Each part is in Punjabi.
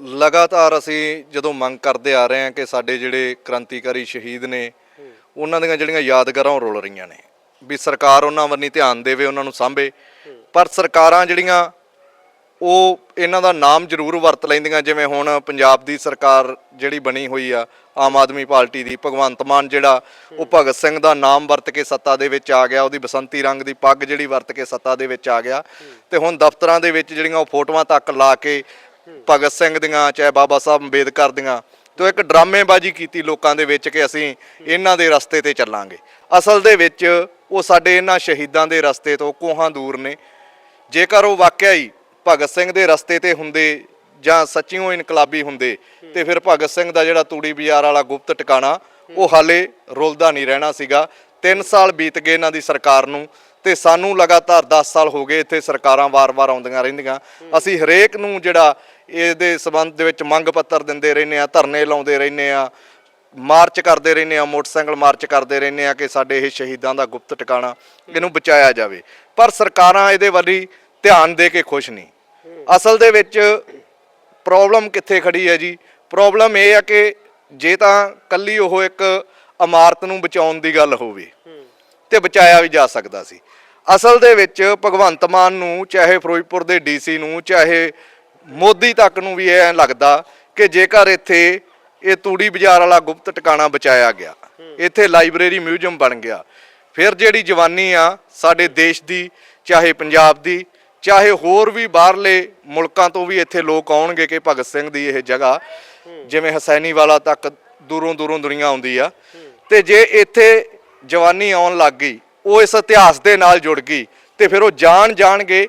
ਲਗਾਤਾਰ ਅਸੀਂ ਜਦੋਂ ਮੰਗ ਕਰਦੇ ਆ ਰਹੇ ਹਾਂ ਕਿ ਸਾਡੇ ਜਿਹੜੇ ਕ੍ਰਾਂਤੀਕਾਰੀ ਸ਼ਹੀਦ ਨੇ, ਉਹਨਾਂ ਦੀਆਂ ਜਿਹੜੀਆਂ ਯਾਦਗਾਰਾਂ ਉਹ ਰੁਲ ਰਹੀਆਂ ਨੇ। ਵੀ ਸਰਕਾਰ ਉਹਨਾਂ ਵੱਲ ਨਹੀਂ ਧਿਆਨ ਦੇਵੇ, ਉਹਨਾਂ ਨੂੰ ਸਾਂਭੇ। ਪਰ ਸਰਕਾਰਾਂ ਜਿਹੜੀਆਂ, ਉਹ ਇਹਨਾਂ ਦਾ ਨਾਮ ਜ਼ਰੂਰ ਵਰਤ ਲੈਂਦੀਆਂ, ਜਿਵੇਂ ਹੁਣ ਪੰਜਾਬ ਦੀ ਸਰਕਾਰ ਜਿਹੜੀ ਬਣੀ ਹੋਈ ਆ, ਆਮ ਆਦਮੀ ਪਾਰਟੀ ਦੀ, ਭਗਵੰਤ ਮਾਨ ਜਿਹੜਾ, ਉਹ ਭਗਤ ਸਿੰਘ ਦਾ ਨਾਮ ਵਰਤ ਕੇ ਸੱਤਾ ਦੇ ਵਿੱਚ ਆ ਗਿਆ, ਉਹਦੀ ਬਸੰਤੀ ਰੰਗ ਦੀ ਪੱਗ ਜਿਹੜੀ ਵਰਤ ਕੇ ਸੱਤਾ ਦੇ ਵਿੱਚ ਆ ਗਿਆ। ਤੇ ਹੁਣ ਦਫ਼ਤਰਾਂ ਦੇ ਵਿੱਚ ਜਿਹੜੀਆਂ ਉਹ ਫੋਟੋਆਂ ਤੱਕ ਲਾ ਕੇ ਭਗਤ ਸਿੰਘ ਦੀਆਂ, ਚਾਹੇ ਬਾਬਾ ਸਾਹਿਬ ਅੰਬੇਦਕਰ ਦੀਆਂ, ਤੋਂ ਇੱਕ ਡਰਾਮੇਬਾਜ਼ੀ ਕੀਤੀ ਲੋਕਾਂ ਦੇ ਵਿੱਚ ਕਿ ਅਸੀਂ ਇਹਨਾਂ ਦੇ ਰਸਤੇ ਤੇ ਚੱਲਾਂਗੇ। ਅਸਲ ਦੇ ਵਿੱਚ ਉਹ ਸਾਡੇ ਇਹਨਾਂ ਸ਼ਹੀਦਾਂ ਦੇ ਰਸਤੇ ਤੋਂ ਕੋਹਾਂ ਦੂਰ ਨੇ। ਜੇਕਰ ਉਹ ਵਾਕਿਆ ਹੀ ਭਗਤ ਸਿੰਘ ਦੇ ਰਸਤੇ ਤੇ ਹੁੰਦੇ ਜਾਂ ਸੱਚੀਓ ਇਨਕਲਾਬੀ ਹੁੰਦੇ, ਤੇ ਫਿਰ ਭਗਤ ਸਿੰਘ ਦਾ ਜਿਹੜਾ ਤੂੜੀ ਬਾਜ਼ਾਰ ਵਾਲਾ ਗੁਪਤ ਟਿਕਾਣਾ, ਉਹ ਹਾਲੇ ਰੁਲਦਾ ਨਹੀਂ ਰਹਿਣਾ ਸੀਗਾ। 3 ਸਾਲ ਬੀਤ ਗਏ ਇਹਨਾਂ ਦੀ ਸਰਕਾਰ ਨੂੰ, ਤੇ ਸਾਨੂੰ ਲਗਾਤਾਰ 10 ਸਾਲ ਹੋ ਗਏ ਇੱਥੇ ਸਰਕਾਰਾਂ ਵਾਰ-ਵਾਰ ਆਉਂਦੀਆਂ ਰਹਿੰਦੀਆਂ। ਅਸੀਂ ਹਰੇਕ ਨੂੰ ਜਿਹੜਾ ਇਹਦੇ ਸਬੰਧ ਦੇ ਵਿੱਚ ਮੰਗ ਪੱਤਰ ਦਿੰਦੇ ਰਹਿੰਦੇ ਆ, ਧਰਨੇ ਲਾਉਂਦੇ ਰਹਿੰਦੇ ਆ, ਮਾਰਚ ਕਰਦੇ ਰਹਿੰਦੇ ਆ, ਮੋਟਰਸਾਈਕਲ ਮਾਰਚ ਕਰਦੇ ਰਹਿੰਦੇ ਆ ਕਿ ਸਾਡੇ ਇਹ ਸ਼ਹੀਦਾਂ ਦਾ ਗੁਪਤ ਟਿਕਾਣਾ ਇਹਨੂੰ ਬਚਾਇਆ ਜਾਵੇ। ਪਰ ਸਰਕਾਰਾਂ ਇਹਦੇ ਵੱਲੀ ਧਿਆਨ ਦੇ ਕੇ ਖੁਸ਼ ਨਹੀਂ। ਅਸਲ ਦੇ ਵਿੱਚ ਪ੍ਰੋਬਲਮ ਕਿੱਥੇ ਖੜੀ ਹੈ ਜੀ? ਪ੍ਰੋਬਲਮ ਇਹ ਆ ਕਿ ਜੇ ਤਾਂ ਕੱਲੀ ਉਹ ਇੱਕ ਇਮਾਰਤ ਨੂੰ ਬਚਾਉਣ ਦੀ ਗੱਲ ਹੋਵੇ ਤੇ ਬਚਾਇਆ ਵੀ ਜਾ ਸਕਦਾ ਸੀ। ਅਸਲ ਦੇ ਵਿੱਚ ਭਗਵੰਤ ਮਾਨ ਨੂੰ, ਚਾਹੇ ਫਿਰੋਜ਼ਪੁਰ ਦੇ ਡੀਸੀ ਨੂੰ, ਚਾਹੇ ਮੋਦੀ ਤੱਕ ਨੂੰ ਵੀ ਇਹ ਲੱਗਦਾ ਕਿ ਜੇਕਰ ਇੱਥੇ ਇਹ ਤੂੜੀ ਬਾਜ਼ਾਰ ਵਾਲਾ ਗੁਪਤ ਟਿਕਾਣਾ ਬਚਾਇਆ ਗਿਆ, ਇੱਥੇ ਲਾਇਬ੍ਰੇਰੀ ਮਿਊਜ਼ੀਅਮ ਬਣ ਗਿਆ, ਫਿਰ ਜਿਹੜੀ ਜਵਾਨੀ ਆ ਸਾਡੇ ਦੇਸ਼ ਦੀ, ਚਾਹੇ ਪੰਜਾਬ ਦੀ, ਚਾਹੇ ਹੋਰ ਵੀ ਬਾਹਰਲੇ ਮੁਲਕਾਂ ਤੋਂ ਵੀ ਇੱਥੇ ਲੋਕ ਆਉਣਗੇ ਕਿ ਭਗਤ ਸਿੰਘ ਦੀ ਇਹ ਜਗ੍ਹਾ, ਜਿਵੇਂ ਹਸੈਨੀ ਵਾਲਾ ਤੱਕ ਦੂਰੋਂ ਦੂਰੋਂ ਦੁਨੀਆ ਆਉਂਦੀ ਆ, ਤੇ ਜੇ ਇੱਥੇ ਜਵਾਨੀ ਆਉਣ ਲੱਗ ਗਈ, ਉਹ ਇਸ ਇਤਿਹਾਸ ਦੇ ਨਾਲ ਜੁੜ ਗਈ, ਤੇ ਫਿਰ ਉਹ ਜਾਣ ਜਾਣਗੇ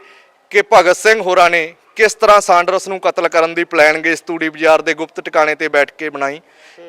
ਕਿ ਭਗਤ ਸਿੰਘ ਹੋਰਾਂ ਨੇ ਕਿਸ ਤਰ੍ਹਾਂ ਸਾਂਡਰਸ ਨੂੰ ਕਤਲ ਕਰਨ ਦੀ ਪਲਾਨ ਇਸ ਤੂੜੀ ਬਾਜ਼ਾਰ ਦੇ ਗੁਪਤ ਟਿਕਾਣੇ ਤੇ ਬੈਠ ਕੇ ਬਣਾਈ?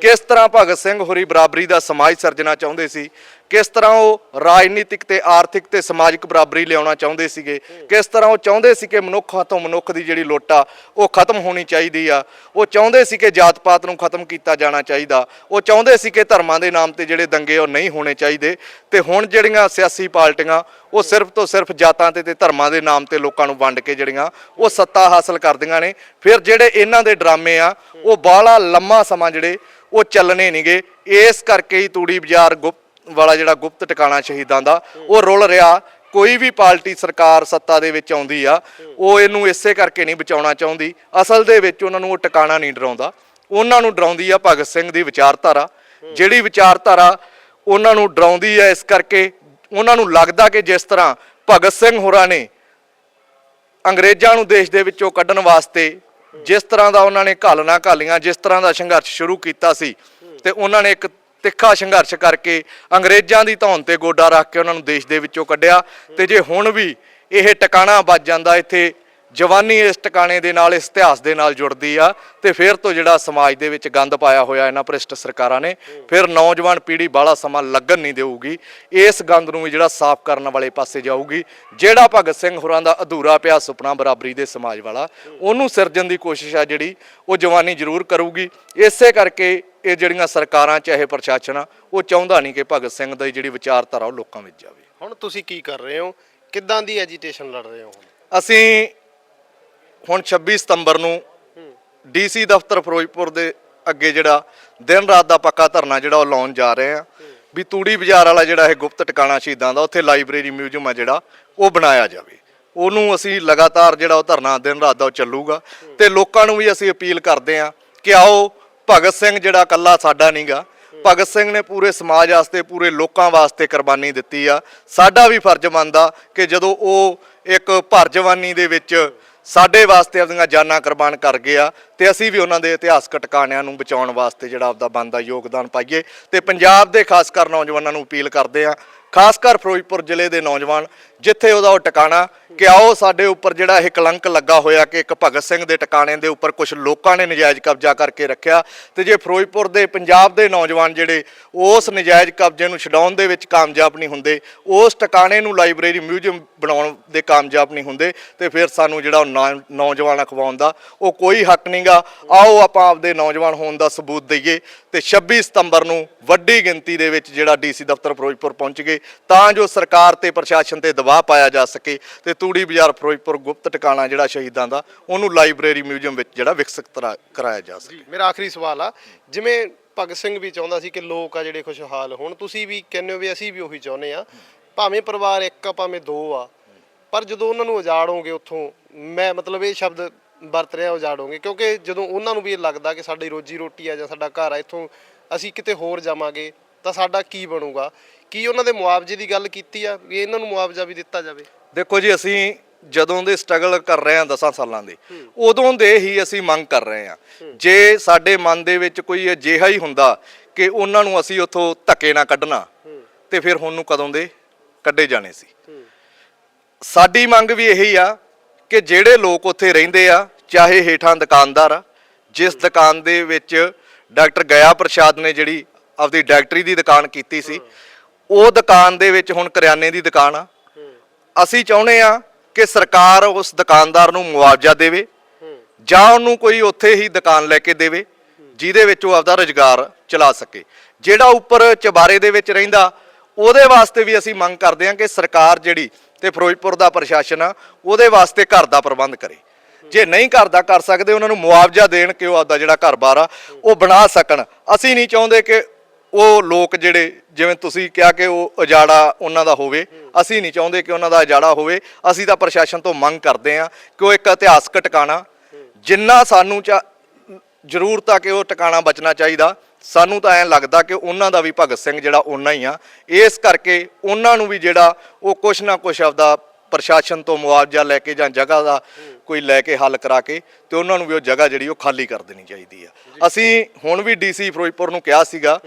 ਕਿਸ ਤਰ੍ਹਾਂ ਭਗਤ ਸਿੰਘ ਹੋਰੀ ਬਰਾਬਰੀ ਦਾ ਸਮਾਜ ਸਿਰਜਣਾ ਚਾਹੁੰਦੇ ਸੀ? ਕਿਸ ਤਰ੍ਹਾਂ ਉਹ ਰਾਜਨੀਤਿਕ ਤੇ ਆਰਥਿਕ ਤੇ ਸਮਾਜਿਕ ਬਰਾਬਰੀ ਲਿਆਉਣਾ ਚਾਹੁੰਦੇ ਸੀਗੇ? ਕਿਸ ਤਰ੍ਹਾਂ ਉਹ ਚਾਹੁੰਦੇ ਸੀ ਕਿ ਮਨੁੱਖ ਤੋਂ ਮਨੁੱਖ ਦੀ ਜਿਹੜੀ ਲੁੱਟ ਆ, ਉਹ ਖਤਮ ਹੋਣੀ ਚਾਹੀਦੀ ਆ? ਉਹ ਚਾਹੁੰਦੇ ਸੀ ਕਿ ਜਾਤ ਪਾਤ ਨੂੰ ਖਤਮ ਕੀਤਾ ਜਾਣਾ ਚਾਹੀਦਾ। ਉਹ ਚਾਹੁੰਦੇ ਸੀ ਕਿ ਧਰਮਾਂ ਦੇ ਨਾਮ ਤੇ ਜਿਹੜੇ ਦੰਗੇ ਉਹ ਨਹੀਂ ਹੋਣੇ ਚਾਹੀਦੇ। ਤੇ ਹੁਣ ਜਿਹੜੀਆਂ ਸਿਆਸੀ ਪਾਰਟੀਆਂ, ਉਹ ਸਿਰਫ ਤੋਂ ਸਿਰਫ ਜਾਤਾਂ ਤੇ ਤੇ ਧਰਮਾਂ ਦੇ ਨਾਮ ਤੇ ਲੋਕਾਂ ਨੂੰ ਵੰਡ ਕੇ ਜਿਹੜੀਆਂ, ਉਹ ਸੱਤਾ ਹਾਸਲ ਕਰਦੀਆਂ ਨੇ। ਫਿਰ ਜਿਹੜੇ ਇਹਨਾਂ ਦੇ ਡਰਾਮੇ ਆ, ਉਹ ਬਾਹਲਾ ਲੰਮਾ ਸਮਾਂ ਜਿਹੜੇ, ਉਹ ਚੱਲਣੇ ਨਹੀਂਗੇ ਇਸ ਕਰਕੇ ਹੀ ਤੂੜੀ ਬਾਜ਼ਾਰ ਗੁਪਤ ਵਾਲਾ ਜਿਹੜਾ ਗੁਪਤ ਟਿਕਾਣਾ ਸ਼ਹੀਦਾਂ ਦਾ, ਉਹ ਰੁਲ ਰਿਹਾ। ਕੋਈ ਵੀ ਪਾਰਟੀ ਸਰਕਾਰ ਸੱਤਾ ਦੇ ਵਿੱਚ ਆਉਂਦੀ ਆ, ਉਹ ਇਹਨੂੰ ਇਸੇ ਕਰਕੇ ਨਹੀਂ ਬਚਾਉਣਾ ਚਾਹੁੰਦੀ। ਅਸਲ ਦੇ ਵਿੱਚ ਉਹਨਾਂ ਨੂੰ ਉਹ ਟਿਕਾਣਾ ਨਹੀਂ ਡਰਾਉਂਦਾ। ਉਹਨਾਂ ਨੂੰ ਡਰਾਉਂਦੀ ਆ ਭਗਤ ਸਿੰਘ ਦੀ ਵਿਚਾਰਧਾਰਾ। ਜਿਹੜੀ ਵਿਚਾਰਧਾਰਾ ਉਹਨਾਂ ਨੂੰ ਡਰਾਉਂਦੀ ਆ ਇਸ ਕਰਕੇ, ਉਹਨਾਂ ਨੂੰ ਲੱਗਦਾ ਕਿ ਜਿਸ ਤਰ੍ਹਾਂ ਭਗਤ ਸਿੰਘ ਹੋਰਾਂ ਨੇ ਅੰਗਰੇਜ਼ਾਂ ਨੂੰ ਦੇਸ਼ ਦੇ ਵਿੱਚੋਂ ਕੱਢਣ ਵਾਸਤੇ ਜਿਸ ਤਰ੍ਹਾਂ ਦਾ ਉਹਨਾਂ ਨੇ ਘਾਲਣਾ ਘਾਲੀਆਂ, ਜਿਸ ਤਰ੍ਹਾਂ ਦਾ ਸੰਘਰਸ਼ ਸ਼ੁਰੂ ਕੀਤਾ ਸੀ, ਤੇ ਉਹਨਾਂ ਨੇ ਇੱਕ ਤਿੱਖਾ ਸੰਘਰਸ਼ ਕਰਕੇ ਅੰਗਰੇਜ਼ਾਂ ਦੀ ਧੌਣ ਤੇ ਗੋਡਾ ਰੱਖ ਕੇ ਉਹਨਾਂ ਨੂੰ ਦੇਸ਼ ਦੇ ਵਿੱਚੋਂ ਕੱਢਿਆ। ਤੇ ਜੇ ਹੁਣ ਵੀ ਇਹ ਟਿਕਾਣਾ ਵੱਜ ਜਾਂਦਾ ਇੱਥੇ ਜਵਾਨੀ ਇਸ ਟਿਕਾਣੇ ਦੇ ਨਾਲ ਇਸ ਇਤਿਹਾਸ ਦੇ ਨਾਲ ਜੁੜਦੀ ਆ ਤੇ ਫਿਰ ਤੋਂ ਜਿਹੜਾ ਸਮਾਜ ਦੇ ਵਿੱਚ ਗੰਦ ਪਾਇਆ ਹੋਇਆ ਇਹਨਾਂ ਭ੍ਰਿਸ਼ਟ ਸਰਕਾਰਾਂ ਨੇ ਫਿਰ ਨੌਜਵਾਨ ਪੀੜ੍ਹੀ ਬਾਹਲਾ ਸਮਾਂ ਲੱਗਣ ਨਹੀਂ ਦੇਊਗੀ। ਇਸ ਗੰਦ ਨੂੰ ਵੀ ਜਿਹੜਾ ਸਾਫ਼ ਕਰਨ ਵਾਲੇ ਪਾਸੇ ਜਾਊਗੀ। ਜਿਹੜਾ ਭਗਤ ਸਿੰਘ ਹੋਰਾਂ ਦਾ ਅਧੂਰਾ ਪਿਆ ਸੁਪਨਾ ਬਰਾਬਰੀ ਦੇ ਸਮਾਜ ਵਾਲਾ ਉਹਨੂੰ ਸਿਰਜਣ ਦੀ ਕੋਸ਼ਿਸ਼ ਆ ਜਿਹੜੀ ਉਹ ਜਵਾਨੀ ਜ਼ਰੂਰ ਕਰੂਗੀ। ਇਸੇ ਕਰਕੇ ਇਹ ਜਿਹੜੀਆਂ ਸਰਕਾਰਾਂ ਚਾਹੇ ਪ੍ਰਸ਼ਾਸਨ ਆ ਉਹ ਚਾਹੁੰਦਾ ਨਹੀਂ ਕਿ ਭਗਤ ਸਿੰਘ ਦੀ ਜਿਹੜੀ ਵਿਚਾਰਧਾਰਾ ਉਹ ਲੋਕਾਂ ਵਿੱਚ ਜਾਵੇ। ਹੁਣ ਤੁਸੀਂ ਕੀ ਕਰ ਰਹੇ ਹੋ? ਕਿੱਦਾਂ ਦੀ ਐਜੀਟੇਸ਼ਨ ਲੜ ਰਹੇ ਹੋ ਅਸੀਂ ਹੁਣ 26 ਸਤੰਬਰ ਨੂੰ ਡੀਸੀ ਦਫ਼ਤਰ ਫਿਰੋਜ਼ਪੁਰ ਦੇ ਅੱਗੇ ਜਿਹੜਾ ਦਿਨ ਰਾਤ ਦਾ ਪੱਕਾ ਧਰਨਾ ਜਿਹੜਾ ਉਹ ਲਾਉਣ ਜਾ ਰਹੇ ਆ ਵੀ ਤੂੜੀ ਬਾਜ਼ਾਰ ਵਾਲਾ ਜਿਹੜਾ ਇਹ ਗੁਪਤ ਟਿਕਾਣਾ ਸ਼ਹੀਦਾਂ ਦਾ, ਉੱਥੇ ਲਾਇਬ੍ਰੇਰੀ ਮਿਊਜ਼ੀਅਮ ਆ ਜਿਹੜਾ, ਉਹ ਬਣਾਇਆ ਜਾਵੇ। ਉਹਨੂੰ ਅਸੀਂ ਲਗਾਤਾਰ ਜਿਹੜਾ ਉਹ ਧਰਨਾ ਦਿਨ ਰਾਤ ਦਾ ਉਹ ਚੱਲੂਗਾ ਤੇ ਲੋਕਾਂ ਨੂੰ ਵੀ ਅਸੀਂ ਅਪੀਲ ਕਰਦੇ ਆ ਕਿ ਆਓ, ਭਗਤ ਸਿੰਘ ਜਿਹੜਾ ਕੱਲਾ ਸਾਡਾ ਨਹੀਂਗਾ ਭਗਤ ਸਿੰਘ ਨੇ ਪੂਰੇ ਸਮਾਜ ਵਾਸਤੇ, ਪੂਰੇ ਲੋਕਾਂ ਵਾਸਤੇ ਕੁਰਬਾਨੀ ਦਿੱਤੀ ਆ। ਸਾਡਾ ਵੀ ਫਰਜ਼ ਬਣਦਾ ਕਿ ਜਦੋਂ ਉਹ ਇੱਕ ਭਰ ਜਵਾਨੀ ਦੇ ਵਿੱਚ ਸਾਡੇ ਵਾਸਤੇ ਆਪਣੀਆਂ ਜਾਨਾਂ ਕੁਰਬਾਨ ਕਰ ਗਏ ਆ ਤੇ ਅਸੀਂ ਵੀ ਉਹਨਾਂ ਦੇ ਇਤਿਹਾਸਕ ਟਿਕਾਣਿਆਂ ਨੂੰ ਬਚਾਉਣ ਵਾਸਤੇ ਜਿਹੜਾ ਆਪਦਾ ਬਣਦਾ ਯੋਗਦਾਨ ਪਾਈਏ ਤੇ ਪੰਜਾਬ ਦੇ ਖਾਸ ਕਰ ਨੌਜਵਾਨਾਂ ਨੂੰ ਅਪੀਲ ਕਰਦੇ ਆ ਖਾਸ ਕਰ ਫਿਰੋਜ਼ਪੁਰ ਜ਼ਿਲ੍ਹੇ ਦੇ ਨੌਜਵਾਨ, ਜਿੱਥੇ ਉਹਦਾ ਉਹ ਟਿਕਾਣਾ ਕਿ ਆਓ ਸਾਡੇ ਉੱਪਰ ਜਿਹੜਾ ਇਹ ਕਲੰਕ ਲੱਗਾ ਹੋਇਆ ਕਿ ਇੱਕ ਭਗਤ ਸਿੰਘ ਦੇ ਟਿਕਾਣੇ ਦੇ ਉੱਪਰ ਕੁਝ ਲੋਕਾਂ ਨੇ ਨਜਾਇਜ਼ ਕਬਜ਼ਾ ਕਰਕੇ ਰੱਖਿਆ ਤੇ ਜੇ ਫਿਰੋਜ਼ਪੁਰ ਦੇ ਪੰਜਾਬ ਦੇ ਨੌਜਵਾਨ ਜਿਹੜੇ ਉਸ ਨਜਾਇਜ਼ ਕਬਜ਼ੇ ਨੂੰ ਛਡਾਉਣ ਦੇ ਵਿੱਚ ਕਾਮਯਾਬ ਨਹੀਂ ਹੁੰਦੇ, ਉਸ ਟਿਕਾਣੇ ਨੂੰ ਲਾਇਬ੍ਰੇਰੀ ਮਿਊਜ਼ੀਅਮ ਬਣਾਉਣ ਦੇ ਕਾਮਯਾਬ ਨਹੀਂ ਹੁੰਦੇ ਤੇ ਫਿਰ ਸਾਨੂੰ ਜਿਹੜਾ ਉਹ ਨੌ- ਨੌਜਵਾਨ ਅਖਵਾਉਣ ਦਾ ਉਹ ਕੋਈ ਹੱਕ ਨਹੀਂਗਾ। ਆਓ ਆਪਾਂ ਆਪਦੇ ਨੌਜਵਾਨ ਹੋਣ ਦਾ ਸਬੂਤ ਦਈਏ ਤੇ 26 ਸਤੰਬਰ ਨੂੰ ਵੱਡੀ ਗਿਣਤੀ ਦੇ ਵਿੱਚ ਜਿਹੜਾ ਡੀਸੀ ਦਫ਼ਤਰ ਫਿਰੋਜ਼ਪੁਰ ਪਹੁੰਚ ਗਏ। ਤਾਂ ਜੋ ਸਰਕਾਰ ਤੇ ਪ੍ਰਸ਼ਾਸਨ ਤੇ ਦਬਾਅ ਪਾਇਆ ਜਾ ਸਕੇ ਤੇ ਤੂੜੀ ਬਾਜ਼ਾਰ ਫਿਰੋਜ਼ਪੁਰ ਗੁਪਤ ਟਿਕਾਣਾ ਜਿਹੜਾ ਸ਼ਹੀਦਾਂ ਦਾ, ਉਹਨੂੰ ਲਾਇਬ੍ਰੇਰੀ ਮਿਊਜ਼ੀਅਮ ਵਿੱਚ ਜਿਹੜਾ ਵਿਕਸਿਤ ਕਰਾਇਆ ਜਾ ਸਕੇ। ਮੇਰਾ ਆਖਰੀ ਸਵਾਲ ਆ, ਜਿਵੇਂ ਭਗਤ ਸਿੰਘ ਵੀ ਚਾਹੁੰਦਾ ਸੀ ਕਿ ਲੋਕ ਆ ਜਿਹੜੇ ਖੁਸ਼ਹਾਲ ਹੋਣ, ਤੁਸੀਂ ਵੀ ਕਹਿੰਦੇ ਹੋ ਵੀ ਅਸੀਂ ਵੀ ਉਹੀ ਚਾਹੁੰਦੇ ਆ, ਭਾਵੇਂ ਪਰਿਵਾਰ ਇੱਕ ਆ, ਭਾਵੇਂ ਦੋ ਆ, ਪਰ ਜਦੋਂ ਉਹਨਾਂ ਨੂੰ ਉਜਾੜੋਗੇ ਉੱਥੋਂ, ਮੈਂ ਮਤਲਬ ਇਹ ਸ਼ਬਦ ਵਰਤ ਰਿਹਾ, ਉਜਾੜੋਗੇ, ਕਿਉਂਕਿ ਜਦੋਂ ਉਹਨਾਂ ਨੂੰ ਵੀ ਇਹ ਲੱਗਦਾ ਕਿ ਸਾਡੀ ਰੋਜੀ ਰੋਟੀ ਆ ਜਾਂ ਸਾਡਾ ਘਰ ਆ, ਇੱਥੋਂ ਅਸੀਂ ਕਿਤੇ ਹੋਰ ਜਾਵਾਂਗੇ ਤਾਂ ਸਾਡਾ ਕੀ ਬਣੂਗਾ? ਕੀ ਉਹਨਾਂ ਦੇ ਮੁਆਵਜ਼ੇ ਦੀ ਗੱਲ ਕੀਤੀ ਆ? ਵੀ ਇਹਨਾਂ ਨੂੰ ਮੁਆਵਜ਼ਾ ਵੀ ਦਿੱਤਾ ਜਾਵੇ। ਦੇਖੋ ਜੀ, ਅਸੀਂ ਜਦੋਂ ਦੇ ਸਟਰਗਲ ਕਰ ਰਹੇ ਹਾਂ 10 ਸਾਲਾਂ ਦੇ, ਉਦੋਂ ਦੇ ਹੀ ਅਸੀਂ ਮੰਗ ਕਰ ਰਹੇ ਹਾਂ। ਜੇ ਸਾਡੇ ਮਨ ਦੇ ਵਿੱਚ ਕੋਈ ਅਜਿਹਾ ਹੀ ਹੁੰਦਾ ਕਿ ਉਹਨਾਂ ਨੂੰ ਅਸੀਂ ਉੱਥੋਂ ਧੱਕੇ ਨਾ ਕੱਢਣਾ, ਤੇ ਫਿਰ ਹੁਣ ਨੂੰ ਕਦੋਂ ਦੇ ਕੱਢੇ ਜਾਣੇ ਸੀ। ਸਾਡੀ ਮੰਗ ਵੀ ਇਹੀ ਆ ਕਿ ਜਿਹੜੇ ਲੋਕ ਉੱਥੇ ਰਹਿੰਦੇ ਆ, ਚਾਹੇ ਹੇਠਾਂ ਦੁਕਾਨਦਾਰ ਆ, ਜਿਸ ਦੁਕਾਨ ਦੇ ਵਿੱਚ ਡਾਕਟਰ ਗਿਆ ਪ੍ਰਸ਼ਾਦ ਨੇ ਜਿਹੜੀ ਆਪਦੀ ਡਾਕਟਰੀ ਦੀ ਦੁਕਾਨ ਕੀਤੀ ਸੀ। ਉਹ ਦੁਕਾਨ ਦੇ ਵਿੱਚ ਹੁਣ ਕਰਿਆਨੇ ਦੀ ਦੁਕਾਨ ਆ। ਅਸੀਂ ਚਾਹੁੰਦੇ ਆ ਕਿ ਸਰਕਾਰ ਉਸ ਦੁਕਾਨਦਾਰ ਨੂੰ ਮੁਆਵਜ਼ਾ ਦੇਵੇ ਜਾਂ ਉਹਨੂੰ ਕੋਈ ਉੱਥੇ ਹੀ ਦੁਕਾਨ ਲੈ ਕੇ ਦੇਵੇ ਜਿਹਦੇ ਵਿੱਚ ਉਹ ਆਪਦਾ ਰੁਜ਼ਗਾਰ ਚਲਾ ਸਕੇ। ਜਿਹੜਾ ਉੱਪਰ ਚਬਾਰੇ ਦੇ ਵਿੱਚ ਰਹਿੰਦਾ, ਉਹਦੇ ਵਾਸਤੇ ਵੀ ਅਸੀਂ ਮੰਗ ਕਰਦੇ ਹਾਂ ਕਿ ਸਰਕਾਰ ਜਿਹੜੀ ਤੇ ਫਿਰੋਜ਼ਪੁਰ ਦਾ ਪ੍ਰਸ਼ਾਸਨ ਆ, ਉਹਦੇ ਵਾਸਤੇ ਘਰ ਦਾ ਪ੍ਰਬੰਧ ਕਰੇ। ਜੇ ਨਹੀਂ ਘਰ ਦਾ ਕਰ ਸਕਦੇ, ਉਹਨਾਂ ਨੂੰ ਮੁਆਵਜ਼ਾ ਦੇਣ ਕਿ ਉਹ ਆਪਦਾ ਜਿਹੜਾ ਘਰ-ਬਾਰ ਆ, ਉਹ ਬਣਾ ਸਕਣ। ਅਸੀਂ ਨਹੀਂ ਚਾਹੁੰਦੇ ਕਿ ਉਹ ਲੋਕ ਜਿਹੜੇ ਜਿਵੇਂ ਤੁਸੀਂ ਕਿਹਾ ਕਿ ਉਹ ਉਜਾੜਾ ਉਹਨਾਂ ਦਾ ਹੋਵੇ ਅਸੀਂ ਨਹੀਂ ਚਾਹੁੰਦੇ ਕਿ ਉਹਨਾਂ ਦਾ ਉਜਾੜਾ ਹੋਵੇ ਅਸੀਂ ਤਾਂ ਪ੍ਰਸ਼ਾਸਨ ਤੋਂ ਮੰਗ ਕਰਦੇ ਹਾਂ ਕਿ ਉਹ ਇੱਕ ਇਤਿਹਾਸਕ ਟਿਕਾਣਾ ਜਿੰਨਾ ਸਾਨੂੰ ਚਾ ਜ਼ਰੂਰਤ ਆ ਕਿ ਉਹ ਟਿਕਾਣਾ ਬਚਣਾ ਚਾਹੀਦਾ ਸਾਨੂੰ ਤਾਂ ਐਂ ਲੱਗਦਾ ਕਿ ਉਹਨਾਂ ਦਾ ਵੀ ਭਗਤ ਸਿੰਘ ਜਿਹੜਾ ਉਹਨਾਂ ਹੀ ਆ। ਇਸ ਕਰਕੇ ਉਹਨਾਂ ਨੂੰ ਵੀ ਜਿਹੜਾ ਉਹ ਕੁਛ ਨਾ ਕੁਛ ਆਪਦਾ ਪ੍ਰਸ਼ਾਸਨ ਤੋਂ ਮੁਆਵਜ਼ਾ ਲੈ ਕੇ ਜਾਂ ਜਗ੍ਹਾ ਦਾ ਕੋਈ ਲੈ ਕੇ ਹੱਲ ਕਰਾ ਕੇ ਤੇ ਉਹਨਾਂ ਨੂੰ ਵੀ ਉਹ ਜਗ੍ਹਾ ਜਿਹੜੀ ਉਹ ਖਾਲੀ ਕਰ ਦੇਣੀ ਚਾਹੀਦੀ ਆ। ਅਸੀਂ ਹੁਣ ਵੀ ਡੀਸੀ ਫਿਰੋਜ਼ਪੁਰ ਨੂੰ ਕਿਹਾ ਸੀਗਾ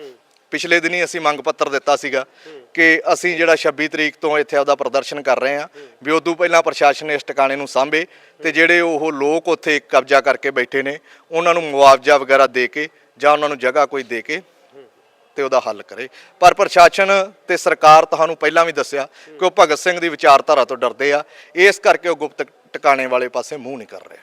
ਪਿਛਲੇ ਦਿਨੀ ਅਸੀਂ ਮੰਗ ਪੱਤਰ ਦਿੱਤਾ ਸੀਗਾ ਕਿ ਅਸੀਂ ਜਿਹੜਾ 26 ਤਰੀਕ ਤੋਂ ਇੱਥੇ ਆਪਦਾ ਪ੍ਰਦਰਸ਼ਨ ਕਰ ਰਹੇ ਹਾਂ ਵੀ ਉਦੋਂ ਪਹਿਲਾਂ ਪ੍ਰਸ਼ਾਸਨ ਇਸ ਟਿਕਾਣੇ ਨੂੰ ਸਾਂਭੇ ਤੇ ਜਿਹੜੇ ਉਹ ਲੋਕ ਉੱਥੇ ਕਬਜ਼ਾ ਕਰਕੇ ਬੈਠੇ ਨੇ, ਉਹਨਾਂ ਨੂੰ ਮੁਆਵਜ਼ਾ ਵਗੈਰਾ ਦੇ ਕੇ ਜਾਂ ਉਹਨਾਂ ਨੂੰ ਜਗ੍ਹਾ ਕੋਈ ਦੇ ਕੇ ਤੇ ਉਹਦਾ ਹੱਲ ਕਰੇ। ਪਰ ਪ੍ਰਸ਼ਾਸਨ ਤੇ ਸਰਕਾਰ ਤੁਹਾਨੂੰ ਪਹਿਲਾਂ ਵੀ ਦੱਸਿਆ ਕਿ ਉਹ ਭਗਤ ਸਿੰਘ ਦੀ ਵਿਚਾਰਧਾਰਾ ਤੋਂ ਡਰਦੇ ਆ। ਇਸ ਕਰਕੇ ਉਹ ਗੁਪਤ ਟਿਕਾਣੇ ਵਾਲੇ ਪਾਸੇ ਮੂੰਹ ਨਹੀਂ ਕਰ ਰਹੇ।